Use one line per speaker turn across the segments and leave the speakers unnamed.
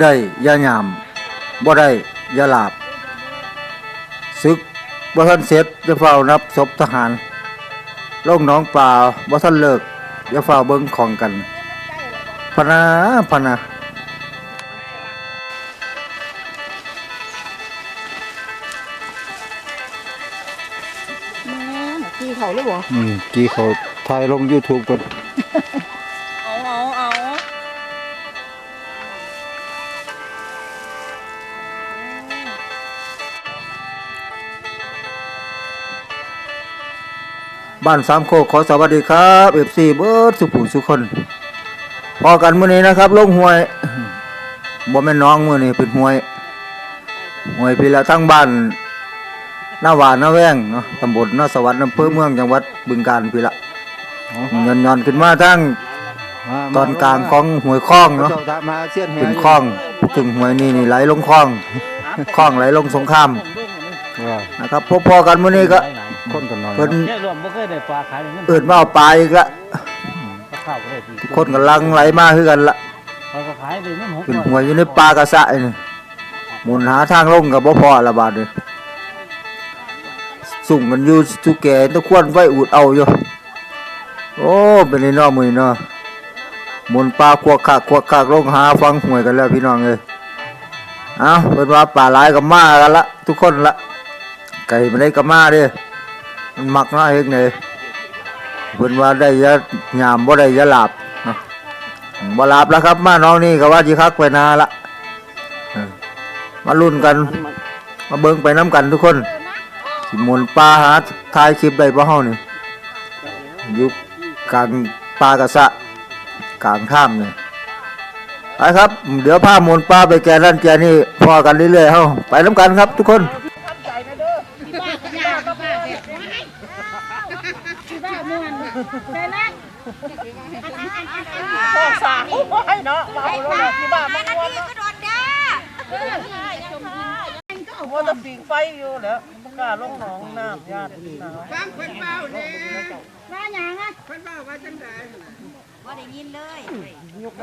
ได้อยาหยามบ่ได้อยาหลาบศึกบ่ทันเสร็จอย่าเฝ้านับศพทหารลงหน้องป่าบ่ทันเลิกอย่าเฝ้าเบิ่งของกันพะนาพะนา
แม่ตีเขาเลยบ่
อืมกี่เขาถ่ายลง YouTube ก่อน บ้านสามโคกขอสวัสดีครับ FC เบิร์ดสุผู้สุคน พอกันมื้อนี้นะครับลงห้วยบ่แม่นน้องมื้อนี้เป็นห้วยห้วยพี่ละทั้งบ้านหน้าหวานหน้าแว้งเนาะตำบลหน้าสวรรค์อำเภอเมืองจังหวัดบึงกาฬพี่ละย้อนย้อนๆขึ้นมาทั้งตอนกลางของห้วยคลองเนาะ
มาเสียนแห
เป็นคลองถึงห้วยนี่นี่ไหลลงคลองคลองไหลลงสงครามนะครับพอๆกันมื้อนี้ก็
คนกันหน่อย
เพิ่น
แค่รวมบ่เคยได้ปลาขายเงิน
เอิ้นว่าเอาปลาอีกละ
ก็เข้าก็ได้ดี
ทุกคนกำลังไหลมาคือกันละ
เขาก็ขายได้เงินหก
เป็น
ร้อย
หัวยอยู่ในปลากระสะนี่หมุนหาทางลงกับบ่พอละบาดนี่สุ่มกันอยู่ทุกแก่ตะควนไว้อูดเอาอยู่โอ้เป็นนี่เนาะมื้อนี้เนาะหมุนปลาควักคักควักคักลงหาฟังหวยกันแล้วพี่น้องเอ้ยเอ้าเพิ่นว่าปลาหลายก็มากันละทุกคนละไก่มันได้ก็มาเด้ มันมักเนาะเฮ็ดไงเพิ่นว่าได้ยะยามบ่ได้ยะหลาบเนาะบหลาบแล้วครับ มาน้องนี่ก็ว่าจีคักไปนาละมาลุ้นกัน มาเบิ่งไปน้ำกันทุกคน สิมนปลาหาถ่ายคลิปได้ปะเฮานี่อยู่กลางปลากระสะกลางถ้ำนี่ไปครับ เดี๋ยวพามนปลาไปแกนั่นแกนี่พอกันเรื่อยๆเฮาไปน้ำกันครับทุกคน
พ่อสาวไว้เนาะเบาเลยที่บ้านมันวนเนาะว่าจะปิงไฟอยู่แล้วบ่กล้าลงหนองน้ำญาติหนาว
ว่าหยังอะเพิ่นว่าว่าจังได๋บ่ได้ยินเลยยกไป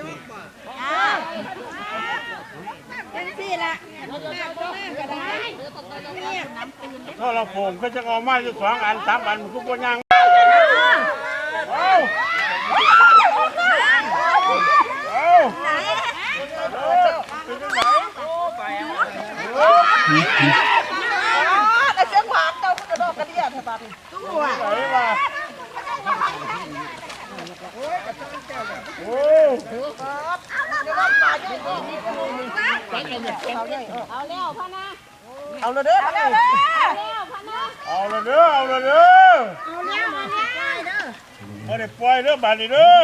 ยกบ่อ้าวจังซี่ล่ะ
ถ้าเราโผมก็จะเอาไม้อยู่สองอันสามอันทุกคนยังเอาเอาเป็นจังไหน
ไอ้เสียงหวานเจ้าก็กระดอกกระเดียแถวบ้าน
ไหนล่ะ
เอาเลยเด้อเอาเลยเด้อ
เอาละเด้อเอาละเด้อเอาได้ปล่อยเด้อบาดนี้เด้อ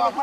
ออกมา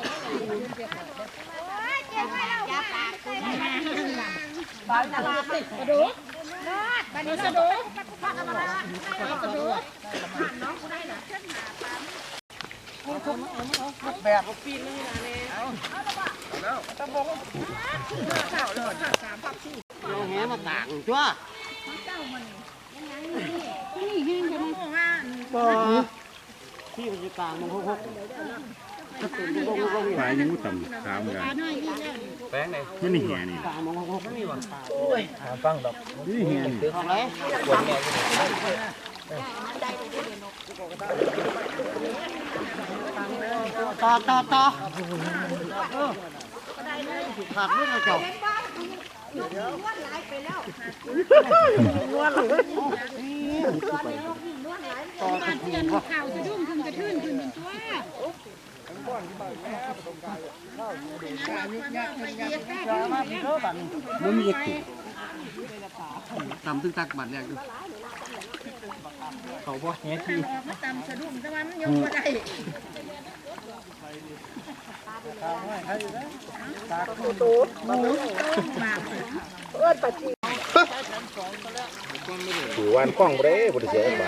ที่มันจะกลางมันหกหก
ปลายยังมุต่ำขามกันแป้งไหนมันนี่เหี้ยนี่
กลางมันหกนี่วะ
นี่เหี้ยนี่
ของไรต่อต่อต่อเออขาดเรื่องอะไรเจ้า
มันมีเอกติ
ตำตึกตักบัตรแรกอยู่
เขาบ่แห่ที่
มาตำสะดุ้งแต่ว่ามันยกบ่ได้
ถือวันกล้องบ่ได้บ่ได้เสียบา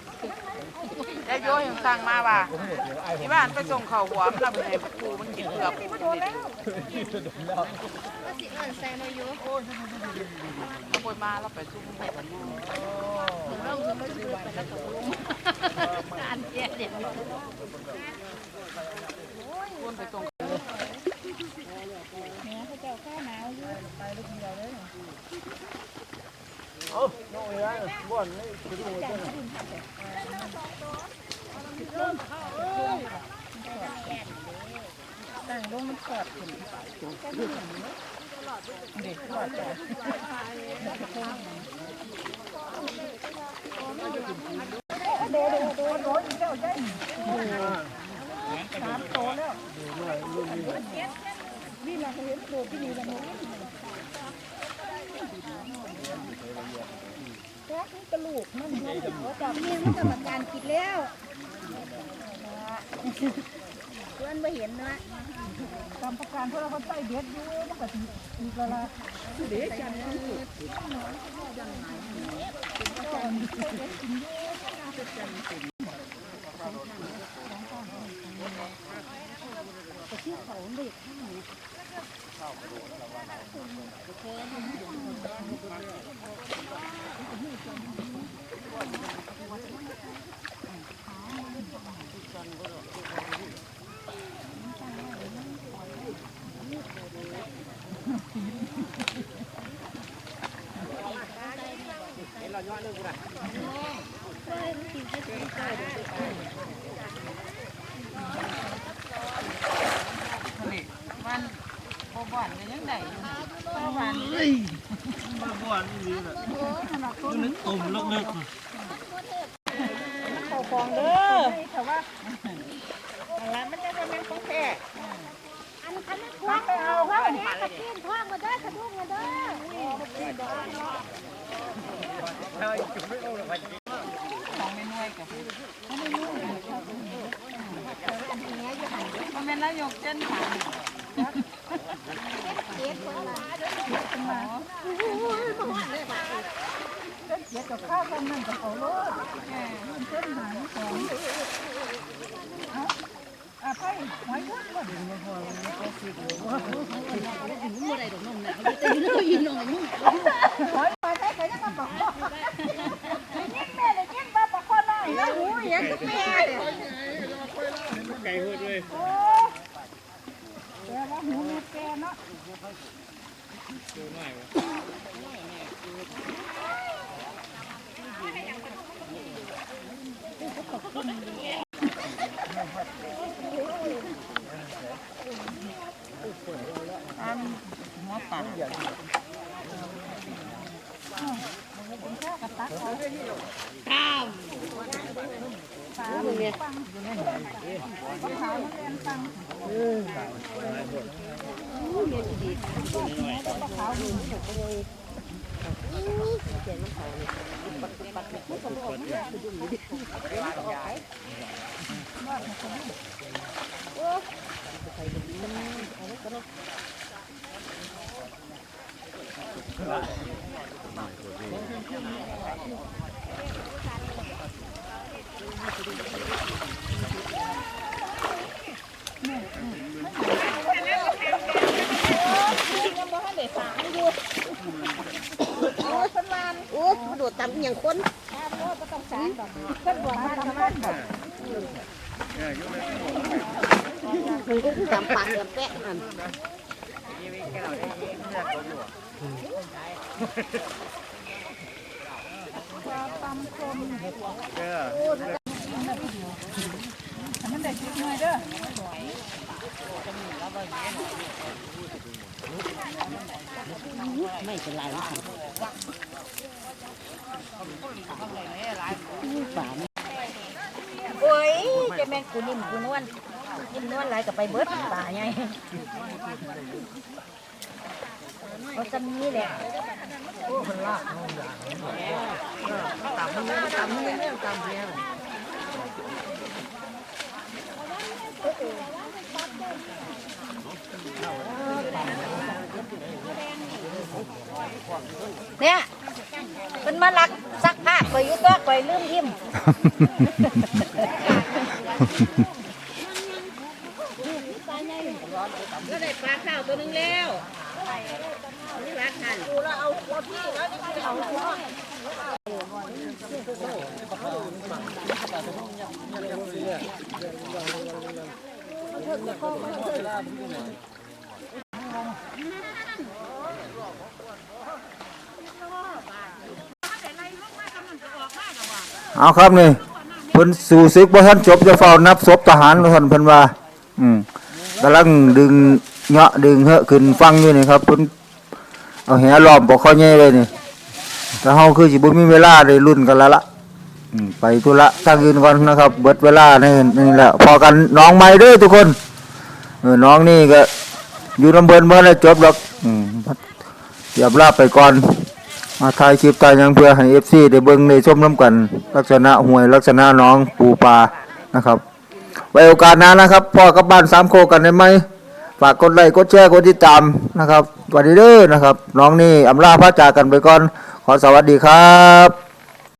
ยายโยยั
ง
สั่งมาว่าที่บ้านไปส่งข้าวหัวมันเอาไปให้ครูมันกินเกือบ
ก็สิเอิ้นใส่มาอยู่
ขโมยมาแล้วไปซุ่มให้กัน
เราจะมาซื้อไปแล้วก็ลงอันเจ็ดเด็ด
วนไป ส่ง
จับเมียมันกรรมการคิดแล้วเพื่อนไม่เห็นนะ
กรรมการเพื่อเขาใจเด็ดอยู่มันก็มีกระเด็ดจังมัน เห็นเราย้อนเรื่องกูนะ บ่อนนี่
บ้านนี่แหละนึกตุ่มเลิก
เข้าฟองเด้อแต่ว่าอะไรมันจะเป็นของแท้
อันคันนั้นควงเอาเขาแหกระตีนท้องมาเด้อกระดุ้งมาเด้อ
ของไม่น้อยกับมันเป็นนายกเจนผ่าน
เจ็นละยบ่ฮอดเลยบ่
เจน เดี๋ยวกับข้าวคนนั่นกับเอาโลดแหมมันเส้นหางของอาอะไปหอยทอดก่อนหอยไปได้ใครจะมาบอกว่ายิ้มแม่เลยยิ้มมาบอกคนหน่อยแล้วหูยังก็แม่เลย
ไก่หัวด้วย
โอ้ แกว่าหูแม่แกเนาะ
โอ้โดดตาม อย่างคน
เพิ่นบอกมาทำบ้านบอก
มันก็ตามปากกับแปะหัน
ได้คิดหน่อยเด้อ
ไม่เป็นไรนะ
โอ้ยจะแม่งกูนิ่มกูนวลนิ่มนวลหลายกับไปเบิดป่าไง เอาจำนี้แหละเนี่ยเป็นมาลักซักผ้าคอยอยุ่ตัวคอยลืมทิม
ก็ได้ปลาข้าวตัวนึงแล้วนี่รักหันกูแล้ว เอาค
รับนี่เพิ่นสู่ศึกบ่ทันจบจะเฝ้านับศพทหารท่านเพิ่นว่า อืมกำลังดึงเหาะดึงเหอะขึ้นฟังอยู่นี่ครับเพิ่น เอาแหล้อมบ่เข้อแย่เลยนี่แต่เฮาคือสิบ่มีเวลาได้ลุ้นกันแล้วละอืมไปธุระทางอื่นก่อนนะครับ เบิดเวลาในนี่แหละพอกันน้องใหม่เด้อทุกคนเออน้องนี่ก็ อยู่ลำเบินเมื่อแล้วจบหรอกอืมเดี๋ยวลาไปก่อน มาถ่ายคลิปถ่ายยังเพื่อให้เอฟซีได้เบิ่งได้ชมน้ำกัน ลักษณะห่วยลักษณะน้องปูปลานะครับ ไว้โอกาสหน้านะครับพ่อกับบ้านสามโคกันได้ไหม ฝากกดไลค์กดแชร์กดติดตามนะครับสวัสดีเด้อนะครับ น้องนี่อำลาพระจากกันไปก่อน ขอสวัสดีครับ